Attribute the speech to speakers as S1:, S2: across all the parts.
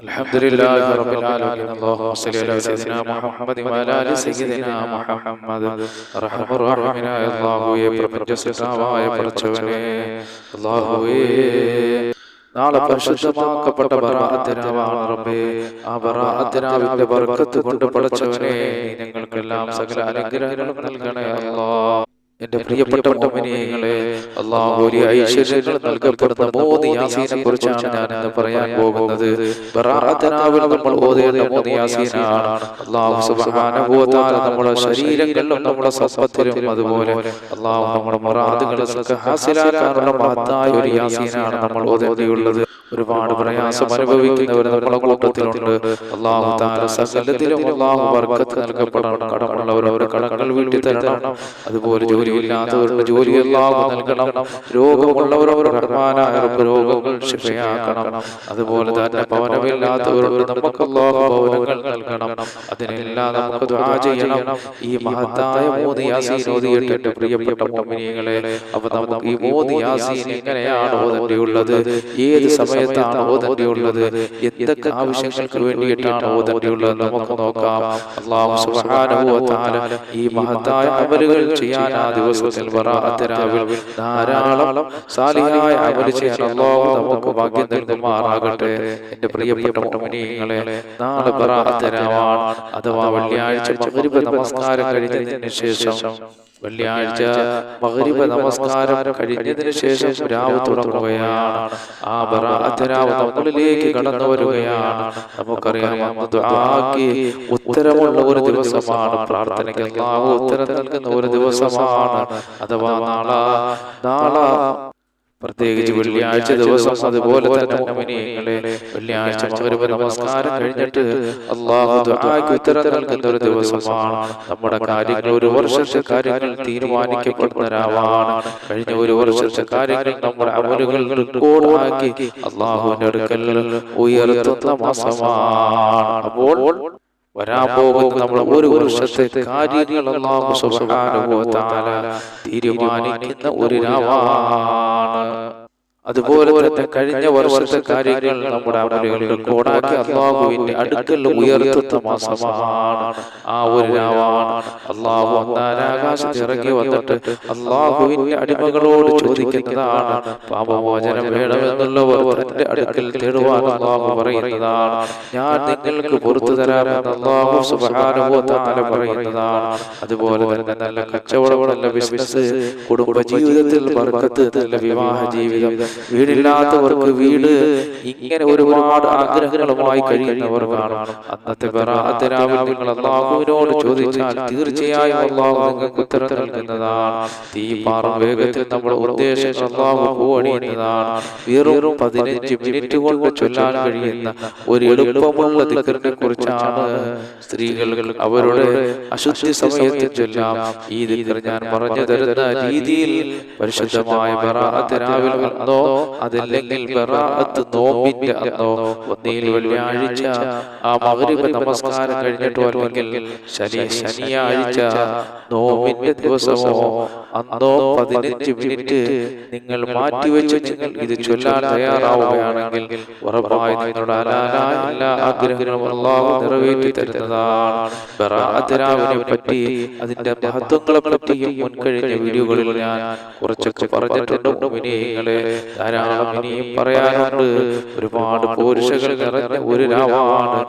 S1: الحمد لله رب العالمين اللهم صل على سيدنا محمد وعلى ال سيدنا محمد റഹ്മ റഹീമിനായ അല്ലാഹുവേ പ്രപഞ്ച സൃഷ്ടാവായ പടച്ചവനെ അല്ലാഹുവേ നാളെ പരിശുദ്ധമാക്കപ്പെട്ട ബറാഅത്തിനാവാണ് റബ്ബേ ആ ബറാഅത്തിനാവിന്റെ ബർക്കത്ത് കൊണ്ട് പടച്ചവനെ നീ ഞങ്ങൾക്കെല്ലാം സകല അനുഗ്രഹങ്ങളും നൽകണേ അല്ലാഹ് എന്റെ പ്രിയപ്പെട്ട മോമിനിയങ്ങളെ അള്ളാഹു ഒരു ഐശ്വര്യങ്ങൾ നൽകപ്പെടുന്ന മോദി യാസീനെ കുറിച്ചാണ് ഞാൻ ഇന്ന് പറയാൻ പോകുന്നത്. ബറാഅത്തിനാവിൽ നമ്മൾ ഓതേണ്ട മോദി യാസീനാണ്. അള്ളാഹു സുബ്ഹാനഹു തആല നമ്മുടെ ശരീരങ്ങളിലും നമ്മുടെ സമ്പത്തിലും അതുപോലെ അള്ളാഹു നമ്മുടെ മുറാദുകളെ ഹാസിലാക്കാനുള്ള മഹത്തായ ഒരു യാസീനാണ് നമ്മൾ ഓതേണ്ടിയുള്ളത്. ഒരുപാട് പ്രയാസം അനുഭവിക്കുന്നവർ നമ്മുടെ കൂട്ടത്തിലുണ്ട്. അള്ളാഹു താല സകലത്തിലും അള്ളാഹു വർക്കത്ത് നൽകപ്പെടണം. കടമുള്ളവർ അവരുടെ കടങ്ങൾ വീട്ടിൽ തരണം. അതുപോലെ ജോലിയില്ലാത്തവരുടെ ജോലി അള്ളാഹു നൽകണം. രോഗമുള്ളവർ റഹ്മാനായ രോഗങ്ങൾ ശിഫയാക്കണം. അതുപോലെ തന്നെ ഭവനമില്ലാത്തവരോട് നമുക്ക് ഭവനങ്ങൾ നൽകണം. അതിനെല്ലാം നമുക്ക് ദുആ ചെയ്യണം. ഈ മഹത്തായ മോദി യാസീൻ ഓതിയിട്ട് പ്രിയപ്പെട്ട മോമിനിയങ്ങളെ അപ്പൊ നമുക്ക് ഈ മോദി യാസീൻ എങ്ങനെയാണ് ഓതേണ്ടിയുള്ളത്? ഏത് സമയത്താണ് ഓതേണ്ടിയുള്ളത്? എന്തൊക്കെ ആവശ്യങ്ങൾക്ക് വേണ്ടിയിട്ടാണ് ഓതേണ്ടിയുള്ളത് നമുക്ക് നോക്കാം. അള്ളാഹു സുബ്ഹാനഹു വ തആല ഈ മഹത്തായ അമലുകൾ ചെയ്യാൻ ആ ദിവസത്തിൽ ധാരാളം സാലിഹായ അമൽ ചെയ്യാൻ അള്ളാഹു നമുക്ക് ഭാഗ്യം നൽകുമാറാകട്ടെ. പ്രിയപ്പെട്ട നാളെ അഥവാ വെള്ളിയാഴ്ച നമസ്കാരം കഴിഞ്ഞതിന് ശേഷം വെള്ളിയാഴ്ച മഗ്രിബ് നമസ്കാരം കഴിഞ്ഞതിന് ശേഷം രാവ് തുടങ്ങുകയാണ് ആ ബറാഅത്തിനാവ് നമ്മളിലേക്ക് കടന്നു വരികയാണ്. നമുക്കറിയാം ദുആക്ക് ഉത്തരമുള്ള ഒരു ദിവസമാണ്. പ്രാർത്ഥനയ്ക്ക് ഉത്തരം നൽകുന്ന ഒരു ദിവസമാണ്. അഥവാ നാളെ നാളെ പ്രത്യേകിച്ച് വെള്ളിയാഴ്ച ദിവസം അതുപോലെ തന്നെ മുഅ്മിനീങ്ങളെ വെള്ളിയാഴ്ച മഗ്രിബ് നമസ്കാരം കഴിഞ്ഞിട്ട് അല്ലാഹു ദുആക്ക് ഉത്തരം നൽകുന്ന ഒരു ദിവസമാണ് നമ്മുടെ കാര്യങ്ങൾ ഒരു വർഷത്തെ കാര്യങ്ങൾ തീരുമാനിക്കപ്പെടുന്ന രാവാണ് കഴിഞ്ഞ ഒരു വർഷത്തെ കാര്യങ്ങൾ നമ്മുടെ അമലുകൾ റെക്കോർഡാക്കി അള്ളാഹുവിന്റെ അടുക്കൽ ഉയർത്തുന്ന മാസമാണ്. അപ്പോൾ വരാൻ പോകുന്ന നമ്മൾ ഒരു വർഷത്തെ തീരുമാനിക്കുന്ന ഒരു രാവാണ്. അതുപോലെ തന്നെ കഴിഞ്ഞ വർഷത്തെ കാര്യങ്ങൾ നമ്മുടെ കോടാക്കി അള്ളാഹുവിന്റെ അടുക്കൽ ഉയർത്തുന്ന മാസമാണ്. ആ ഒരു രാവാണ്. അള്ളാഹു അന്താരാകാശത്ത് ഇറങ്ങി വന്നിട്ട് അള്ളാഹുവിന്റെ അടിമകളോട് ചോദിക്കുന്നതാണ്. പാപമോചനം വേണമെന്നുള്ളവർ തന്റെ അടുക്കൽ തേടുവാൻ അള്ളാഹു പറയുന്നതാണ്. ഞാൻ നിങ്ങൾക്ക് പുറത്തു തരാമെന്ന് അള്ളാഹു സുബ്ഹാനഹു തആല പറയുന്നതാണ്. അതുപോലെ തന്നെ നല്ല കച്ചവടം നല്ല ബിസിനസ് കുടുംബ ജീവിതത്തിൽ വിവാഹ ജീവിതം വീടില്ലാത്തവർക്ക് വീട് ഇങ്ങനെ ഒരുപാട് ആഗ്രഹങ്ങളുമായി കഴിയുന്നവർ കാണും. അന്നത്തെ ബറാഅത്തിനാവിൽ നിങ്ങൾ അള്ളാഹുവിനോട് ചോദിച്ചാൽ തീർച്ചയായും അള്ളാഹു നിങ്ങൾക്ക് ഉത്തരം നൽകുന്നതാണ്. തീ പാറ വേഗത്തിൽ നമ്മുടെ ഉദ്ദേശങ്ങൾ അള്ളാഹു പൂവണിയുന്നതാണ് വെറും പതിനഞ്ച് മിനിറ്റ് കൊണ്ട് ചൊല്ലാൻ കഴിയുന്ന ഒരു എളുപ്പമുള്ള ദിക്കറിനെ കുറിച്ചാണ് സ്ത്രീകൾ അവരുടെ അശുദ്ധി സമയത്ത് ചൊല്ലാം. ഈ ദിക്കർ ഞാൻ പറഞ്ഞു തരുന്ന രീതിയിൽ പരിശുദ്ധമായ ബറാഅത്തിനാവിൽ അന്നോ അതല്ലെങ്കിൽ ബറാഅത്ത് അന്നോ? ഒന്നിയിൽ വെള്ളിയാഴ്ച ആ മഗ്രിബ് നമസ്കാരം കഴിഞ്ഞിട്ടോ അല്ലെങ്കിൽ ശനി ശനിയാഴ്ച നോമിന്റെ ദിവസമോ? അന്നോ പതിനഞ്ച് മിനിറ്റ് നിങ്ങൾ മാറ്റിവെച്ച് നിങ്ങൾ ഇത് ചൊല്ലാൻ തയ്യാറാവുകയാണെങ്കിൽ ഉറപ്പായി നിങ്ങളുടെ എല്ലാ ആഗ്രഹങ്ങളും നിറവേറ്റി തരുന്നതാണ്. ബറാഅത്തിനെ പറ്റി അതിന്റെ മഹത്വങ്ങളെ പറ്റിയും മുൻകഴിഞ്ഞ വീഡിയോകളിൽ ഞാൻ കുറച്ചൊക്കെ പറഞ്ഞിട്ടുണ്ട്. മുഅ്മിനീങ്ങളെ ധാരാളം ഇനിയും പറയാനുണ്ട് ഒരുപാട് പോരുഷകൾ നിറഞ്ഞ ഒരു രാവാണ്.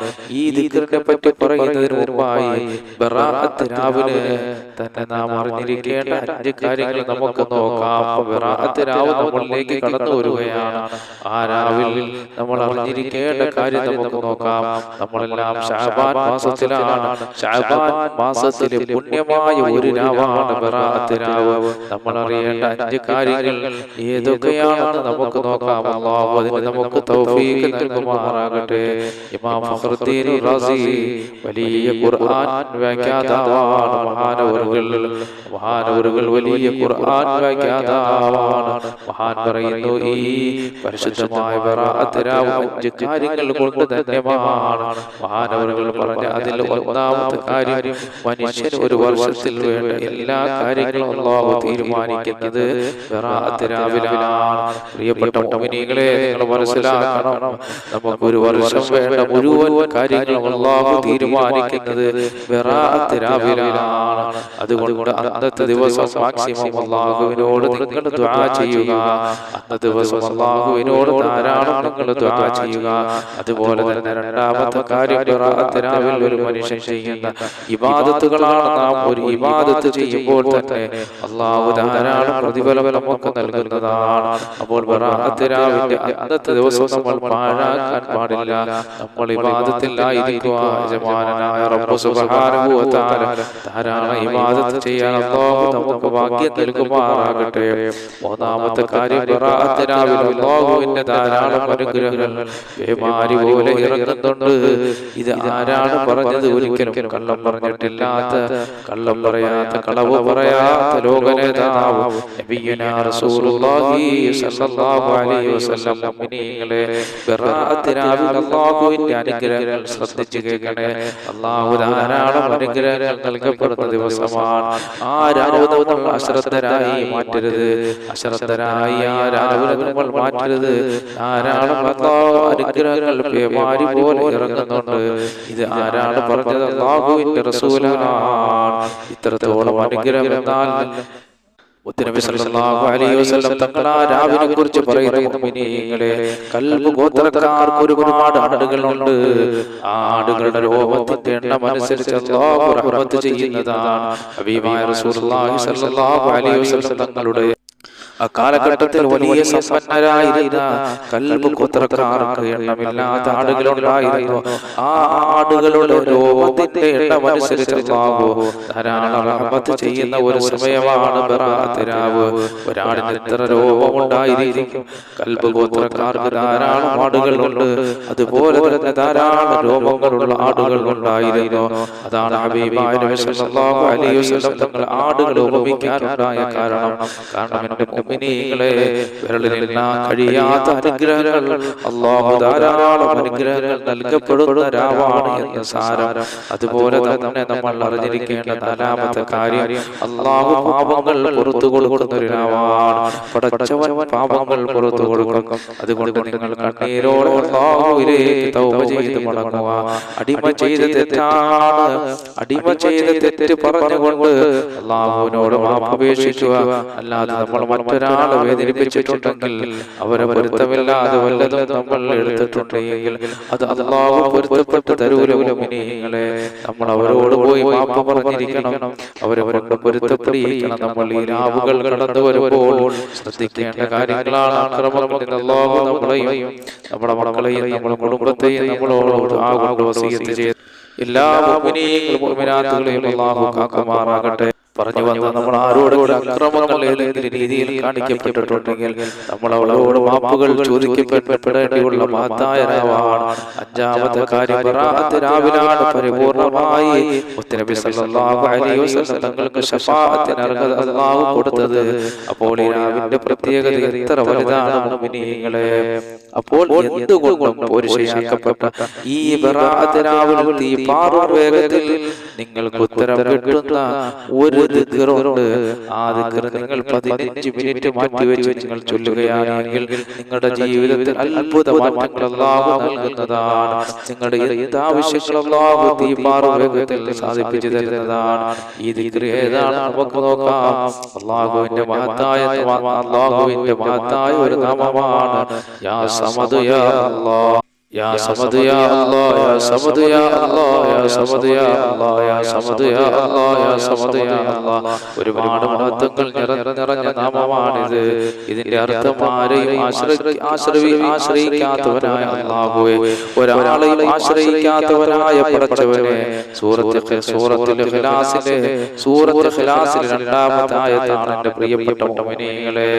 S1: ഈ ദിക്കറിനെ പറ്റി പറയുന്നതിന് മുമ്പായി ബറാഅത്ത് രാവിലെ തന്നെ നാം അറിഞ്ഞിരിക്കേണ്ട അഞ്ച് കാര്യങ്ങൾ നമുക്ക് നോക്കാം. ബറാഅത്ത് രാവ് നമ്മളിലേക്ക് കടന്നു വരികയാണ്. ആ രാവിൽ നമ്മൾ അറിഞ്ഞിരിക്കേണ്ട കാര്യം നമുക്ക് നോക്കാം. നമ്മളെല്ലാം ഷാബാൻ മാസത്തിലാണ്. ഷാബാൻ മാസത്തിലെ പുണ്യമായ ഒരു രാവാണ് ബറാഅത്ത് രാവ്. നമ്മൾ അറിയേണ്ട അഞ്ച് കാര്യങ്ങൾ നമുക്ക് നോക്കാം. അള്ളാഹു അതിന് നമുക്ക് തൗഫീഖ് നൽകുമാറാകട്ടെ. ഇമാം ഫഖ്റുദ്ദീൻ റാസി വലിയ ഖുർആൻ വ്യാഖ്യാതാവാണ്. മഹാനവറുകൾ. മഹാനവറുകൾ. വലിയ ഖുർആൻ വ്യാഖ്യാതാവാണ്. മഹാൻ പറയുന്നു ഈ പരിശുദ്ധമായ അഞ്ച് കാര്യങ്ങൾ കൊണ്ട് ധന്യമാണ്. മഹാനവറുകൾ പറഞ്ഞ അതിൽ ഒന്നാമത്തെ കാര്യം മനുഷ്യൻ ഒരു വർഷത്തിൽ വേണ്ട എല്ലാ കാര്യങ്ങളും അള്ളാഹു തീരുമാനിക്കുന്നത് വെറാത്ത് രാവിലാണ് പ്രിയപ്പെട്ട മോമിനികളെ നിങ്ങൾ മനസ്സിലാക്കണം. നമുക്ക് ഒരു വർഷം വേണ്ട മുഴുവൻ കാര്യങ്ങളും അള്ളാഹു തീരുമാനിക്കുന്നത് രാവിലാണ്. അതുകൊണ്ട് അന്നത്തെ ദിവസം മാക്സിമം അള്ളാഹുവിനോട് നിങ്ങൾ ദുആ ചെയ്യുക. അന്നത്തെ ദിവസം അള്ളാഹുവിനോട് ധാരാളം നിങ്ങൾ ദുആ ചെയ്യുക. അതുപോലെ തന്നെ രണ്ടാമത്തെ കാര്യം രാവിൽ ഒരു മനുഷ്യൻ ചെയ്യുന്ന ഇബാദത്തുകളാണ് നാം ഒരു ഇബാദത്ത് ചെയ്യുമ്പോൾ തന്നെ അള്ളാഹു ധാരാളം പ്രതിഫലം നമുക്ക് നൽകുന്നതാണ്. അപ്പോൾ ബറാഅത്ത് രാവിലെ അന്നത്തെ ദിവസം നമ്മൾ പാഴാക്കാൻ പാടില്ല. നമ്മൾ ഇബാദത്തിലായിരിക്കുക യജമാനനായ റബ്ബ് സുബ്ഹാനഹു വ തആല ധാരാളം ഇബാദത്ത് ചെയ്യാൻ അല്ലാഹു നമുക്ക് ഭാഗ്യം നൽകുമാറാകട്ടെ. മൂന്നാമത്തെ കാര്യം ബറാഅത്ത് രാവിലെ അല്ലാഹുവിന്റെ ധാരാളം അനുഗ്രഹങ്ങൾ. പേമാരി പോലെ ഇറങ്ങുന്നുണ്ട്. ഇത് ആരാണ് പറഞ്ഞത് ഒരിക്കലും കള്ളം പറഞ്ഞിട്ടില്ലാത്ത കള്ളം പറയാത്ത കളവ് പറയാത്ത ലോകനേതാവ് നബിയുനാ റസൂലുള്ളാഹി സ്വല്ലല്ലാഹു അലൈഹി വസല്ലം മുഅ്മിനീങ്ങളെ ബറാഅത്ത് രാവിലെ അല്ലാഹുവിന്റെ അനുഗ്രഹങ്ങൾ ശ്രദ്ധിച്ചു കേൾക്കണേ. അല്ലാഹു ധാരാളം അനുഗ്രഹങ്ങൾ നൽകപ്പെടുന്ന ദിവസമാണ്. ആ രാവ് നമ്മൾ അശ്രദ്ധരായി മാറ്റരുത്. അശ്രദ്ധരായി ആ രാവിലെ നമ്മൾ മാറ്റരുത്. ധാരാളം അല്ലാഹു അനുഗ്രഹങ്ങൾ പേമാരി പോലെ ഇറങ്ങുന്നുണ്ട്. ഇത് ആരാണ് പറഞ്ഞത്? അല്ലാഹുവിന്റെ റസൂലാണ്. ഇത്രത്തോളം അനുഗ്രഹം എന്നാൽ മുത്തുനബി സല്ലല്ലാഹു അലൈഹി വസല്ലം തങ്ങൾ ആ രാവിനെ കുറിച്ച് പറയുന്നു മുഅ്മിനീങ്ങളെ. കൽബ് ഗോത്രക്കാർക്ക് ഒരുപാട് ആടുകളുണ്ട്. ആ ആടുകളുടെ രോമത്തിന്റെ എണ്ണം അനുസരിച്ച് അല്ലാഹു റഹ്മത്ത് ചെയ്യുന്നതാണ്. ഹബീബായ റസൂലുള്ളാഹി സല്ലല്ലാഹു അലൈഹി വസല്ലം തങ്ങളുടെ ആ കാലഘട്ടത്തിൽ വലിയ സമ്പന്നരായിരുന്ന കൽബ് കുത്രക്കാർക്ക് എണ്ണമില്ലാത്ത ആടുകളുണ്ടായിരുന്നു. ആ ആടുകളുടെ രോമത്തിന്റെ എണ്ണം അനുസരിച്ച് അല്ലാഹു ധാരാളം റഹ്മത്ത് ചെയ്യുന്ന ഒരു സമയമാണ് ബറാത്തിരാവ് ഒരാടിന് എത്ര രോമമുണ്ടായിരിക്കും കൽബ് ഗോത്രക്കാർക്ക് ധാരാളം ആടുകളുണ്ട്. അതുപോലെ തന്നെ ധാരാളം രോഗങ്ങളുള്ള ആടുകൾ ഉണ്ടായിരുന്നു. അതാണ് അലൈഹി തങ്ങൾ ആടുകളെ ഉപമിക്കാനുണ്ടായ കാരണം കാരണം മുഅ്മിനീങ്ങളെ വിരലിലെണ്ണാൻ കഴിയാത്ത അനുഗ്രഹങ്ങൾ അല്ലാഹു ധാരാളം അനുഗ്രഹങ്ങൾ നൽകപ്പെടുന്ന രാവാണ് എന്ന സാരം. അതുപോലെ തന്നെ നമ്മൾ അറിഞ്ഞിരിക്കേണ്ട നാലാമത്തെ കാര്യം അള്ളാഹു പാപങ്ങൾ പുറത്തു കൊടുക്കുന്ന ഒരു രാവാണ് പടച്ചവൻ പാപങ്ങൾ പുറത്തു കൊടുക്കും. അതുകൊണ്ട് നിങ്ങൾ കണ്ണീരോടെ അള്ളാഹുവിലേക്ക് തൗബ ചെയ്ത് മടങ്ങുക. അടിമ ചെയ്ത തെറ്റാണ്. അടിമ ചെയ്ത തെറ്റ് പറഞ്ഞുകൊണ്ട് അള്ളാഹുവിനോട് മാപ്പപേക്ഷിക്കുക അല്ലാതെ നമ്മൾ മറ്റൊരാളെ വേദനിപ്പിച്ചിട്ടുണ്ടെങ്കിൽ അവരെ പൊരുത്തമില്ലാതെ വല്ലതും നമ്മൾ എടുത്തിട്ടുണ്ടെങ്കിൽ അത് അള്ളാഹു പൊരുത്തപ്പെട്ട് തരൂലങ്ങളെ നമ്മൾ അവരോട് പോയി മാപ്പ് പറഞ്ഞിരിക്കണം. അവരെ പൊരുത്തപ്പെടുകയും പൊരുത്തപ്പെടിയിരിക്കണം. നമ്മൾ ഈ രാവുകൾ കടന്നു വരുമ്പോൾ ശ്രദ്ധിക്കേണ്ട കാര്യങ്ങളാണ് അള്ളാഹു നമ്മളെയും നമ്മുടെ മക്കളെയും നമ്മുടെ കുടുംബത്തെയും നമ്മളോട് ആ കൊണ്ട് വസീയത്ത് ചെയ്ത് എല്ലാ മുഅ്മിനീങ്ങളും മുഅ്മിനാത്തുകളെയും അള്ളാഹു കാക്കുമാറാകട്ടെ. പറഞ്ഞു വന്ന നമ്മൾ ആരോടുകൂടെ അക്രമങ്ങൾ ഏതെങ്കിലും രീതിയിൽ കാണിക്കപ്പെട്ടിട്ടുണ്ടെങ്കിൽ നമ്മൾ അവളോട് മാപ്പുകൾ ചോദിക്കപ്പെടേണ്ടിയുള്ള മഹത്തായ രാവാണ് അഞ്ചാമത്തെ കാര്യം രാവിലാണ് പരിപൂർണമായി. തങ്ങൾക്ക് ശഫാഅത്തിന് അർഹത അല്ലാഹു കൊടുത്തത്. അപ്പോൾ ഈ രാവിന്റെ പ്രത്യേകത എത്ര വലുതാണ് മുഅ്മിനീങ്ങളെ അപ്പോൾ എന്തുകൊണ്ടും പുരുഷയാക്കപ്പെട്ട ഈ ബറാഅത്ത് രാവിൽ തീ പാറും വേഗത്തിൽ നിങ്ങൾക്ക് ഉത്തരം കിട്ടുന്ന ഒരു ദിഗറുണ്ട് ആ ദിക്ർ നിങ്ങൾ പതിനഞ്ച് മിനിറ്റ് മാറ്റിവെച്ച് നിങ്ങൾ ചൊല്ലുകയാണെങ്കിൽ നിങ്ങളുടെ ജീവിതത്തിൽ അത്ഭുത മാറ്റങ്ങൾ അല്ലാഹു നൽകുന്നതാണ്. നിങ്ങളുടെ എന്ത് ആവശ്യങ്ങൾ അല്ലാഹു തീപാറു വേഗത്തിൽ സാധിപ്പിച്ചു തരുന്നതാണ്. ഈ ദിക്ർ ഏതാണ് നമുക്ക് നോക്കാം. അള്ളാഹുവിന്റെ മഹത്തായ അള്ളാഹുവിന്റെ മഹത്തായ ഒരു നാമമാണ് യാ സമദ് യാ അല്ലാഹ് يا صمد يا الله يا صمد يا الله يا صمد يا الله يا صمد يا الله يا صمد يا الله ഒരുപാട് മഹത്വങ്ങൾ നിറഞ്ഞ നിറഞ്ഞ നാമമാണിത് ഇതിന്റെ അർത്ഥം ആരെയും ആശ്രയി ആശ്രയി ആശ്രയിക്കാത്തവനായ അള്ളാഹുവെ ഒരാളെയും ആശ്രയിക്കാത്തവനായ പടച്ചവനെ സൂറത്ത് സൂറത്തിൽ ഖിലാസിലെ സൂറത്ത് ഖിലാസിൽ രണ്ടാമത്തെ ആയത്താണ് എന്റെ പ്രിയപ്പെട്ട മുഅ്മിനീങ്ങളെ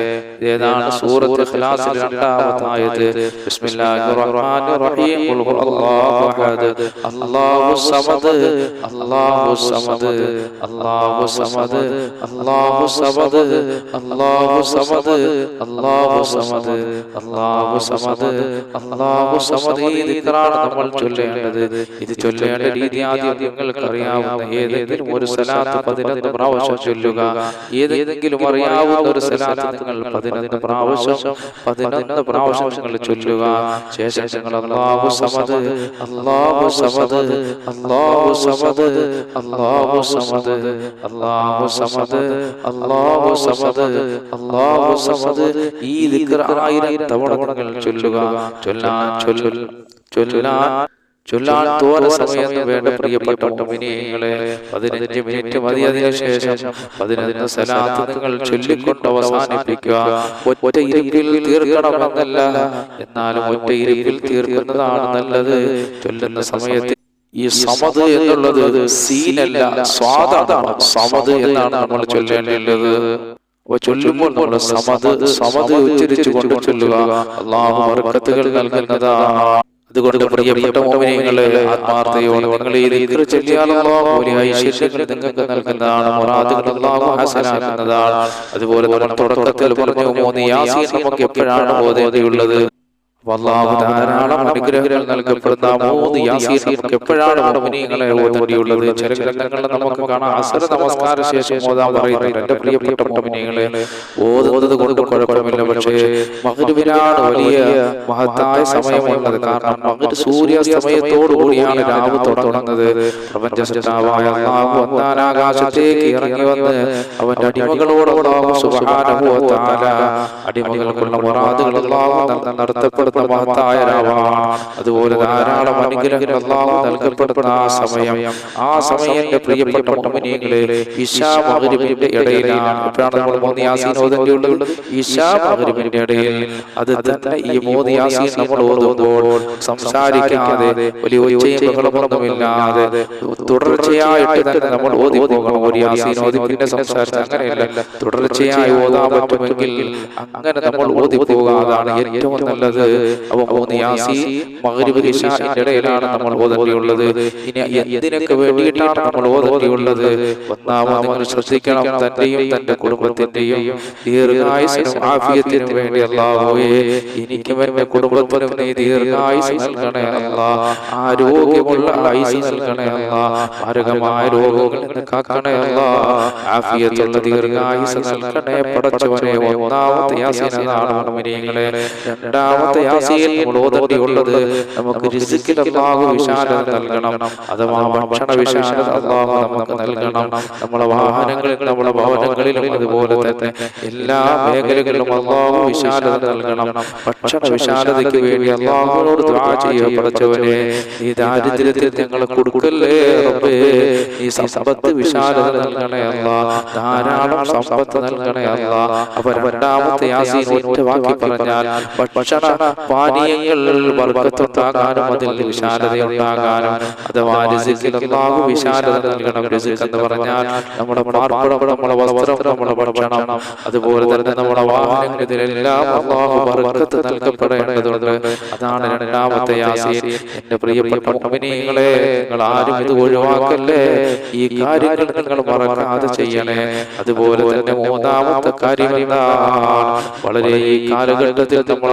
S1: ഏതാണ് സൂറത്ത് ഖിലാസിൽ രണ്ടാമത്തെ ആയത്ത് ബിസ്മില്ലാഹിർ റഹ്മാനിർ റഹീം. അല്ലാഹു അഹദ്. അല്ലാഹു സമദ്. അല്ലാഹു സമദ്. അല്ലാഹു സമദ്. അല്ലാഹു സമദ്. അല്ലാഹു സമദ്. അല്ലാഹു സമദ്. അല്ലാഹു സമദ്. അല്ലാഹു സമദ്. ഈ ദിക്റാണ് നമ്മൾ ചൊല്ലേണ്ടത്. ഇത് ചൊല്ലേണ്ട രീതി ആദ്യം നിങ്ങൾക്ക് അറിയാവുന്ന ഏതെങ്കിലും ഒരു സലാത്ത് പതിനൊന്ന് പ്രാവശ്യം ചൊല്ലുക. ഏതെങ്കിലും അറിയാവുന്ന ഒരു സലാത്ത് നിങ്ങൾ പതിനൊന്ന് പ്രാവശ്യം പതിനൊന്ന് പ്രാവശ്യം നിങ്ങൾ ചൊല്ലുക. ശേഷം നിങ്ങൾ അല്ലാഹു സമദ് അല്ലാഹു സമദ് അല്ലാഹു സമദ് അല്ലാഹു സമദ് അല്ലാഹു സമദ് അല്ലാഹു സമദ് അല്ലാഹു സമദ്. ഈ ദിക്ർ ആയിരം തവണ ചൊല്ലുക. ചൊല്ലാൻ ചൊല്ല. ചൊല്ലാൻ ചൊല്ലാൻ തോര സമയം വേണ്ട പ്രിയപ്പെട്ട മുഅ്മിനീങ്ങളെ പതിനഞ്ച് മിനിറ്റ് മതി അതിനുശേഷം പതിനൊന്ന് സലാത്ത് നിങ്ങൾ ചൊല്ലിക്കൊണ്ട് അവസാനിപ്പിക്കുക. ഒറ്റ ഇരിപ്പിൽ തീർക്കണമെന്നല്ല. എന്നാലും ഒറ്റ ഇരിപ്പിൽ തീർക്കുന്നതാണ് നല്ലത്. ചൊല്ലുന്ന സമയത്ത് ഈ സമത് എന്നുള്ളത് സീനല്ല സ്വാദാണ്. സമത് എന്നാണ് നമ്മൾ ചൊല്ലേണ്ടത്. ചൊല്ലുമ്പോൾ നമ്മൾ സമത് സമത് ഉച്ചരിച്ചു കൊണ്ട് ചൊല്ലുക. അള്ളാഹു വർക്കത്തുകൾ നൽകുന്നതാണ്. അതുകൊണ്ട് പ്രിയപ്പെട്ട മോമിനികളെ ആത്മാർത്ഥയോടെ നിങ്ങൾ ഈ ദിക്ർ ചൊല്ലിയാൽ അല്ലാഹു വലിയ ഐശ്വര്യങ്ങൾ നിങ്ങൾക്ക് നൽകുന്നതാണ് മുറാദുകൾ അല്ലാഹു ഹസനാക്കുന്നതാണ്. അതുപോലെ തുടക്കത്തിൽ പറഞ്ഞു മൂന്ന് യാസീൻ നമുക്ക് എപ്പോഴാണ് ഓതേണ്ടിയുള്ളത് അല്ലാഹു ധാരാളം അനുഗ്രഹങ്ങൾ നൽകപ്പെടുന്ന. മൂന്ന് യാസീർ നമുക്ക് എപ്പോഴാണ് മോമിനികളെ ഓതേണ്ടിയുള്ളത് ചില ഗ്രന്ഥങ്ങളിൽ നമുക്ക് കാണാം. അസര നമസ്കാര ശേഷം ഓതാൻ പറയുന്നുണ്ട് എന്റെ പ്രിയപ്പെട്ട മോമിനികളെ ഓതുന്നത് കൊണ്ട് കുഴപ്പമില്ല. പക്ഷേ മകരുവിനാണ് വലിയ മഹത്തായ സമയമുള്ളത് കാരണം മകര് സൂര്യാസ്തമയത്തോടു കൂടിയാണ് രാവ് തുടങ്ങുന്നത്. പ്രപഞ്ച സൃഷ്ടാവായ അല്ലാഹു അന്താനാകാശത്തേക്ക് ഇറങ്ങി വന്ന് അവന്റെ അടിമകളോട് അല്ലാഹു സുബ്ഹാനഹു വ തആല അടിമകൾക്കുള്ള മുറാദുകൾ അല്ലാഹു നൽ- നടത്തപ്പെടുന്ന മഹത്തായ അതുപോലെ ധാരാളം അനുഗ്രഹങ്ങൾ നൽകപ്പെടുന്ന ആ സമയം ആ സമയം പ്രിയപ്പെട്ട ഇടയിലാണ്. നമ്മൾ മൂന്ന് ഉള്ളത്. ഇടയിൽ അത് തന്നെ ഈ മൂന്ന് യാസീൻ നമ്മൾ സംസാരിക്കാതെ വലിയ ഒച്ചയും ബഹളമൊന്നുമില്ലാതെ തുടർച്ചയായിട്ട് തന്നെ നമ്മൾ ഓതി പോകണം ഒരു യാസീൻ ഓതി പിന്നെ സംസാരിച്ച് അങ്ങനെയല്ല. തുടർച്ചയായി ഓതാൻ പറ്റുമെങ്കിൽ അങ്ങനെ നമ്മൾ ഓതി പോകാതാണ് ഏറ്റവും നല്ലത്. അപ്പൊ മൂന്ന് യാസി മഗ്രിബ് ഇശാഇന്റെ ഇടയിലാണ് നമ്മൾ ഓതേണ്ടിയുള്ളത് ഇനി എന്തിനൊക്കെ വേണ്ടിയിട്ടാണ് നമ്മൾ ഓതേണ്ടിയുള്ളത് ഒന്നാമത് നിങ്ങൾ ശ്രദ്ധിക്കണം തന്റെയും തന്റെ കുടുംബത്തിന്റെയും ദീർഘായുസിനും ആഫിയത്തിനും വേണ്ടി അല്ലാഹുവേ എനിക്കും എന്റെ കുടുംബത്തിനും നീ ദീർഘായുസ് നൽകണേ അല്ലാ ആരോഗ്യമുള്ള ആയുസ് നൽകണേ അല്ലാ മാരകമായ രോഗങ്ങളിൽ നിന്ന് കാക്കണേ അല്ലാ ആഫിയത്തുള്ള ദീർഘായുസ് നൽകണേ പടച്ചവനെ ഒന്നാമത്തെ മുഅ്മിനീങ്ങളെ രണ്ടാമത്തെ യാസീൻ നമ്മൾ ഓതേണ്ടിയുള്ളത് നമുക്ക് രിസിക്കിൽ അള്ളാഹു വിശാലത നൽകണം. അഥവാ ഭക്ഷണ വിശാലത അല്ലാഹു നമുക്ക് നൽകണം. നമ്മളെ വാഹനങ്ങളിൽ നമ്മുടെ ഭവനങ്ങളിലും അതുപോലെ തന്നെ എല്ലാ മേഖലകളിലും അള്ളാഹു വിശാലത നൽകണം. ഭക്ഷണ വിശാലതയ്ക്ക് വേണ്ടി അള്ളാഹുവിനോട് ചെയ്യുക പഠിച്ചവനെ നീ ദാരിദ്ര്യത്തിൽ ഞങ്ങളെ കൊടുക്കല്ലേ റബ്ബേ? നീ സമ്പത്ത് വിശാലത നൽകണേ അല്ലാ. ധാരാളം സമ്പത്ത് നൽകണേ അല്ലാ. അപ്പൊ രണ്ടാമത്തെ യാസീൻ ഒറ്റ വാക്കി പറഞ്ഞാൽ ഭക്ഷണ പാനീയങ്ങൾ റിസിക് എന്ന് പറഞ്ഞാൽ നമ്മുടെ വസ്ത്രം നമ്മുടെ ഭക്ഷണം. അതുപോലെ തന്നെ നമ്മുടെ വാഹനങ്ങൾ അതാണ് രണ്ടാമത്തെ എന്റെ പ്രിയപ്പെട്ട നിങ്ങൾ ആരും ഇത് ഒഴിവാക്കല്ലേ? ഈ കാര്യങ്ങൾ നിങ്ങൾ മറക്കാതെ ചെയ്യണേ. അതുപോലെ തന്നെ മൂന്നാമത്തെ കാര്യം വളരെ ഈ കാലഘട്ടത്തിൽ നമ്മൾ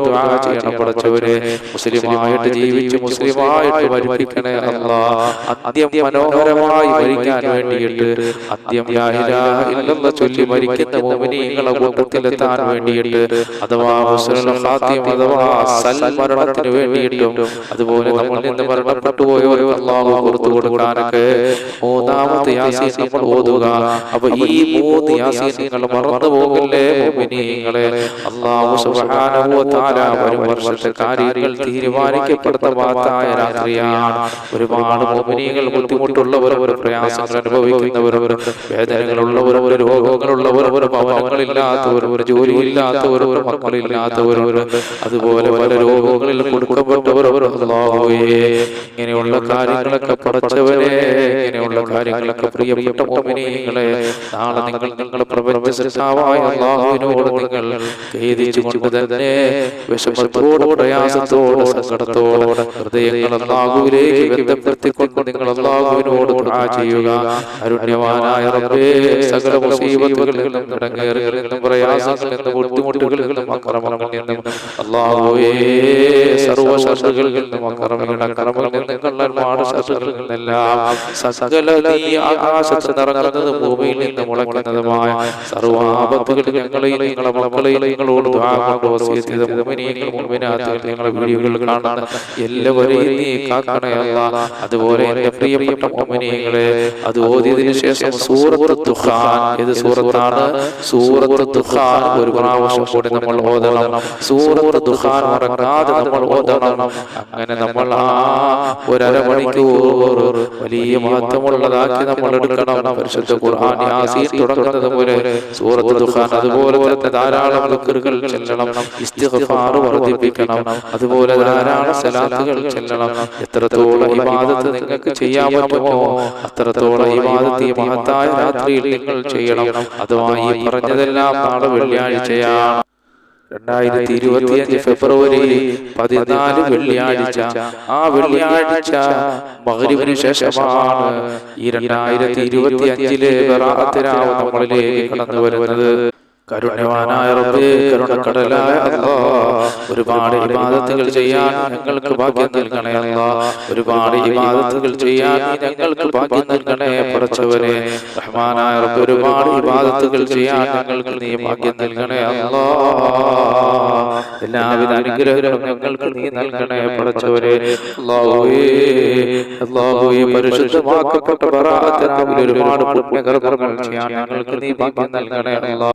S1: ദുആ ചെയ്യണം പഠിച്ചവരെ മുസ്ലിമായിട്ട് ജീവിച്ച് മുസ്ലിമായിട്ട് മരിപ്പിക്കണേ അല്ലാ. അത്യം മനോഹരമായി മരിക്കാൻ വേണ്ടിയിട്ട് അത്യം ഇല്ലല്ലാഹ് ചൊല്ലി മരിക്കുന്ന മുഅ്മിനീങ്ങളെ കൂട്ടത്തിലെത്താൻ വേണ്ടിയിട്ട് അഥവാ ഖാത്തിം അഥവാ സൽമരണത്തിന് വേണ്ടിയിട്ടും അതുപോലെ നമ്മൾ നിന്ന് മരണപ്പെട്ടു പോയോ അള്ളാഹു പുറത്തു കൊടുക്കാനൊക്കെ മൂന്നാമത്തെ യാസീൻ നമ്മൾ ഓതുക. അപ്പൊ ഈ മൂന്ന് യാസീൻ നിങ്ങൾ മറന്നു പോകല്ലേ മുഅ്മിനീങ്ങളെ അള്ളാഹു സുബ്ഹാനഹു വ തആല വരും വർഷത്തെ കാര്യങ്ങൾ തീരുമാനിക്കപ്പെടുന്ന രാത്രിയാണ്. ഒരുപാട് മുഅ്മിനീങ്ങൾ ബുദ്ധിമുട്ടുള്ളവർ പ്രയാസങ്ങൾ അനുഭവിക്കുന്നവർ വേദനകളുള്ളവർ രോഗങ്ങളുള്ളവർ ഭവനങ്ങളില്ലാത്തവർ ഒരു ജോലിയില്ലാത്തവർ ഒരു മക്കളില്ലാത്തവർ അതുപോലെ പല രോഗങ്ങളിൽ കൊടുക്കപ്പെട്ടവർ ഇങ്ങനെയുള്ള കാര്യങ്ങളൊക്കെ പടച്ചവരെ ഇങ്ങനെയുള്ള കാര്യങ്ങളൊക്കെ പ്രിയപ്പെട്ട മോമിനികളെ നാളെ നിങ്ങൾ നിങ്ങളുടെ പ്രപഞ്ച സൃഷ്ടാവായ അള്ളാഹുവിനോട് നിങ്ങൾ ഖേദിച്ചുകൊണ്ട് തന്നെ വിഷമത്തോടെ നിങ്ങൾ അരുണ്യവാനായ റബ്ബേ സകല നിന്നും നിന്നും സർവ ശത്രുക്കളിൽ നിന്നും നിന്നും ശത്രുക്കളിൽ ഭൂമിയിൽ നിന്ന് ആപത്തുകളിൽ ഞങ്ങളെയും നിങ്ങളെ മക്കളെയും നിങ്ങളോട് ദുആ കൊണ്ട് വീഡിയോകൾ നീ കാക്കണേ അതുപോലെ എന്റെ പ്രിയപ്പെട്ട മുഅ്മിനീങ്ങളെ അത് ഓതിയതിനു ശേഷം സൂറത്ത് ദുഖാൻ. ഇത് സൂറത്താണ്? സൂറത്ത് ദുഖാൻ ഒരു പ്രാവശ്യം കൂടി നമ്മൾ ഓതണം. സൂറത്ത് ദുഖാൻ മറക്കാതെ നമ്മൾ ഓതണം. അങ്ങനെ നമ്മൾ ആ ഒരു വലിയ മഹത്വമുള്ളതാക്കി നമ്മൾ എടുക്കണം. പരിശുദ്ധ ഖുർആൻ തുടങ്ങുന്നത് പോലെ സൂറത്ത് ദുഖാൻ. അതുപോലെ തന്നെ ധാരാളം ചെല്ലണം. ഇസ്തിഗ്ഫാർ വർദ്ധിപ്പിക്കണം. അതുപോലെ ധാരാളം സലാത്തുകൾ ചെല്ലണം. എത്രത്തോളം ഇബാദത്ത് നിങ്ങൾക്ക് ചെയ്യാൻ പറ്റുമോ അത്രത്തോളം ഇബാദത്ത് ഈ മഹത്തായ രാത്രിയിൽ നിങ്ങൾ ചെയ്യണം. അഥവാ ഈ പറഞ്ഞതെല്ലാം നാളെ വെള്ളിയാഴ്ചയാണ്. രണ്ടായിരത്തി ഇരുപത്തിയഞ്ച് ഫെബ്രുവരി പതിനാല് വെള്ളിയാഴ്ച. ആ വെള്ളിയാഴ്ച മകരിവിന് ശേഷമാണ് ഈ രണ്ടായിരത്തി ഇരുപത്തി അഞ്ചിലെ നമ്മളിലേക്ക് കടന്നു വരുന്നത് റബ്ബേ ഒരുപാട് ഇബാദത്തുകൾ ചെയ്യാൻ ഞങ്ങൾക്ക് ഭാഗ്യം നൽകണേ ഒരുപാട് ഇബാദത്തുകൾ ചെയ്യാൻ ഞങ്ങൾക്ക് ഭാഗ്യം നൽകണേ പറച്ചവരെ റഹ്മാനായ ഒരുപാട് ഇബാദത്തുകൾ ചെയ്യാൻ ഞങ്ങൾക്ക് നീ ഭാഗ്യം നൽകണേ അല്ലാ എല്ലാവിധ അനുഗ്രഹങ്ങളും ഞങ്ങൾക്ക് നീ നൽകണേ പറച്ചവരെ അല്ലാഹുവേ അല്ലാഹുവേ പരിശുദ്ധമാക്കപ്പെട്ട ഒരുപാട് ചെയ്യാൻ ഞങ്ങൾക്ക് നീ ഭാഗ്യം നൽകണേ അല്ലാ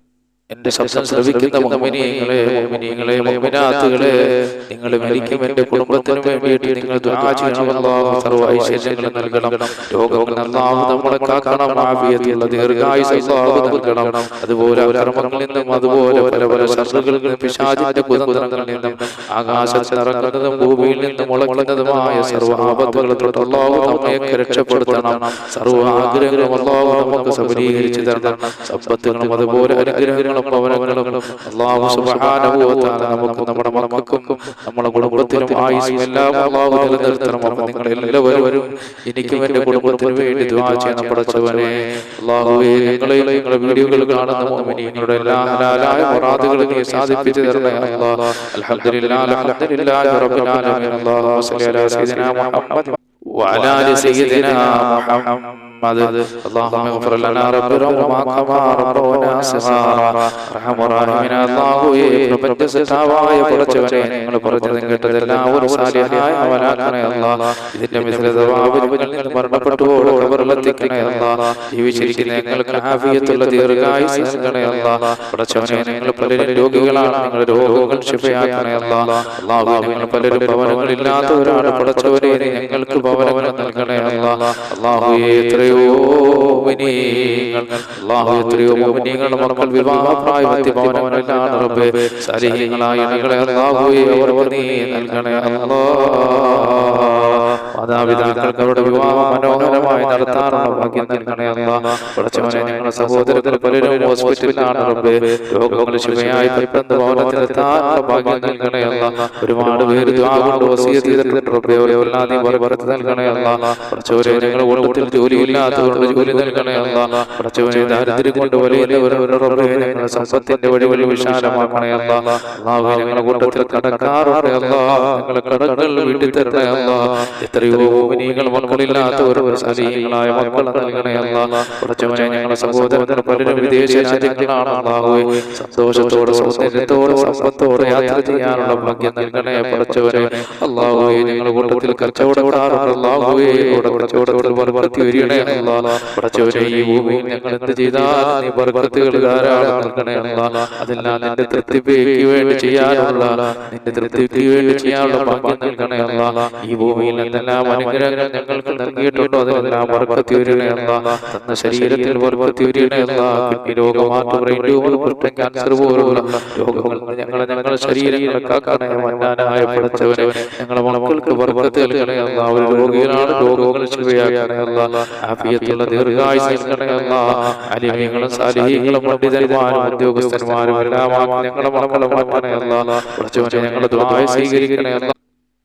S1: എന്റെ ശബ്ദം ശ്രവിക്കുന്ന മോമിനിയങ്ങളെ മോമിനിയങ്ങളെ മോമിനാത്തുകളെ നിങ്ങൾ എനിക്കും എന്റെ കുടുംബത്തിനും വേണ്ടി നിങ്ങൾ ഐശ്വര്യങ്ങൾ നൽകണം. രോഗങ്ങൾ അല്ലാഹു നമ്മളെ കാക്കണം. ആഫിയത്തുള്ള ദീർഘായുസ് നൽകണം. അതുപോലെ അക്രമങ്ങളിൽ നിന്നും അതുപോലെ പല പല ശത്രുക്കളിൽ പിശാചിന്റെ കുതന്ത്രങ്ങളിൽ നിന്നും ആകാശത്ത് ഇറങ്ങുന്നതും ഭൂമിയിൽ നിന്നും മുളയ്ക്കുന്നതുമായ സർവ ആപത്തുകളെ തൊട്ട് അല്ലാഹു നമ്മയൊക്കെ രക്ഷപ്പെടുത്തണം. സർവ ആഗ്രഹങ്ങളും അല്ലാഹു നമുക്ക് സബലീകരിച്ചു തരണം. സമ്പത്തുകളും അതുപോലെ അനുഗ്രഹങ്ങളും ഭവനങ്ങളും അല്ലാഹു സുബ്ഹാനഹു വ തആല നമുക്ക് നമ്മുടെ മക്കൾക്കും നമ്മുടെ കുടുംബത്തിനും ആയുസ്സും എല്ലാം അല്ലാഹു നിലനിർത്തണം അപ്പോൾ നിങ്ങൾ എല്ലാവരും എനിക്കും എൻ്റെ കുടുംബത്തിനും വേണ്ടി ദുആ ചെയ്യണം പടച്ചവനെ അല്ലാഹുവേ ഞങ്ങളെ നിങ്ങളുടെ വീഡിയോകൾ കാണുന്ന മുഅ്മിനീങ്ങളുടെ എല്ലാ ഹലാലായ മുറാദുകളും നീ സാധിപ്പിച്ചു തരണേ അല്ലാഹ് അൽഹംദുലില്ലാഹി അൽഹംദുലില്ലാഹി റബ്ബിൽ ആലമീൻ അല്ലാഹു സ്വല്ലി അലാ സയ്യിദിനാ മുഹമ്മദ് وعلى ال سيدنا محمد اللهم اغفر لنا ربنا وما كما ربنا صغارا ارحم الراحمين الله പ്രപഞ്ച സൃഷ്ടാവായ പടച്ചവനെ നിങ്ങൾ പറഞ്ഞതും കേട്ടതെല്ലാം ഒരു സാലിഹായ അവനാക്കണേ അല്ലാ ഇതിന്റെ മിശ്രിതവാബിൽ നിന്ന് മരണപ്പെട്ടു ഖബറിലെത്തിക്കണേ അല്ലാ ജീവിച്ചിരിക്കുന്ന ഞങ്ങൾക്ക് ആഫിയത്തുള്ള ദീർഘായുസ് നൽകണേ അല്ലാ പടച്ചവനെ നിങ്ങൾ പലരും രോഗികളാണ് നിങ്ങളുടെ രോഗങ്ങൾ ശിഫയാക്കണേ അല്ലാ അല്ലാഹു നിങ്ങൾ പലരും ഭവനങ്ങളില്ലാത്തവരാണ് പടച്ചവനെ ഞങ്ങൾക്ക് ഭവനങ്ങൾ നൽകണേ അല്ലാ അല്ലാഹുവേ എത്രയോ എത്രയോ മുഅ്മിനീങ്ങളുടെ മക്കൾ ഭവനങ്ങളിലാണ് റബ്ബേ സലിഹീങ്ങളായ ഇണകളെ അല്ലാഹുവേ അവർ നീ നൽകണേ മാതാപിതാക്കൾക്ക് അവരുടെ വിവാഹം മനോഹരമായി നടത്താനുള്ള ഭാഗ്യം നൽകണേ അല്ലാ പടച്ചവനെ ഞങ്ങളുടെ സഹോദരത്തിൽ പലരും ഹോസ്പിറ്റലിലാണ് റബ്ബേ. രോഗങ്ങൾ ശിവയായി പെട്ടെന്ന് ഭവനത്തിലെത്താനുള്ള ഭാഗ്യം നൽകണേ അല്ലാ ഒരുപാട് പേര് റബ്ബേ. നൽകണേ അല്ലാ ഞങ്ങളുടെ ജോലി ജോലി നൽകണേ അല്ലാ പടച്ചവനെ ദാരിദ്ര്യം കൊണ്ട് വലിയവരുടെ റബ്ബേ ഞങ്ങളുടെ സമ്പത്തിന്റെ വഴി വലിയ വിശാലമാക്കണേ അല്ലാ അല്ലാഹു ഞങ്ങളുടെ കൂട്ടത്തിൽ കടക്കാറുണ്ട് അല്ലാ ഞങ്ങളുടെ കടങ്ങൾ വീട്ടിൽ തരണേ അല്ലാ എത്രയോ സലീങ്ങളായ മക്കളെ നൽകണേ അല്ലാ. പടച്ചവനെ ഞങ്ങളുടെ സഹോദരങ്ങൾ പലരും വിദേശ രാജ്യങ്ങളാണ് അല്ലാഹുവേ സന്തോഷത്തോടെ സൗന്ദര്യത്തോടെ സമ്പത്തോടെ യാത്ര ചെയ്യാനുള്ള ഭാഗ്യം നൽകണേ അല്ലാഹുവേ കൂട്ടത്തിൽ കച്ചവടക്കാറുണ്ട് അല്ലാഹുവേ കച്ചവടത്തിൽ വരികണേ ഈ ഭൂമിയിൽ ഞങ്ങൾ എന്ത് ചെയ്താൽ നീ ബർക്കത്തുകൾ ധാരാളം നൽകണേ അതെല്ലാം നിന്റെ തൃപ്തിക്ക് വേണ്ടി ചെയ്യാനുള്ള നിന്റെ തൃപ്തിക്ക് വേണ്ടി ചെയ്യാനുള്ള ഭാഗ്യം നൽകണേ ഈ ഭൂമിയിൽ എന്തെല്ലാം അനുഗ്രഹങ്ങൾ ഞങ്ങൾക്ക് നൽകിയിട്ടുണ്ടോ? അതെല്ലാം വർക്കത്തി വരികയല്ല തന്ന ശരീരത്തിൽ വർക്കത്തി വരികയല്ല കിഡ്നി രോഗമാറ്റം ക്യാൻസർ പോലുള്ള രോഗങ്ങൾ ഞങ്ങളെ ഞങ്ങളുടെ ശരീരങ്ങളെ ഞങ്ങളെ മക്കൾക്ക് വർക്കത്ത് രോഗികളാണ് രോഗങ്ങൾ ആഫിയത്തുള്ള ദീർഘായുസ് ഉദ്യോഗസ്ഥന്മാരും എല്ലാം ഞങ്ങളുടെ മക്കളെ മാറ്റണേ അല്ല പഠിച്ചവനെ ഞങ്ങളുടെ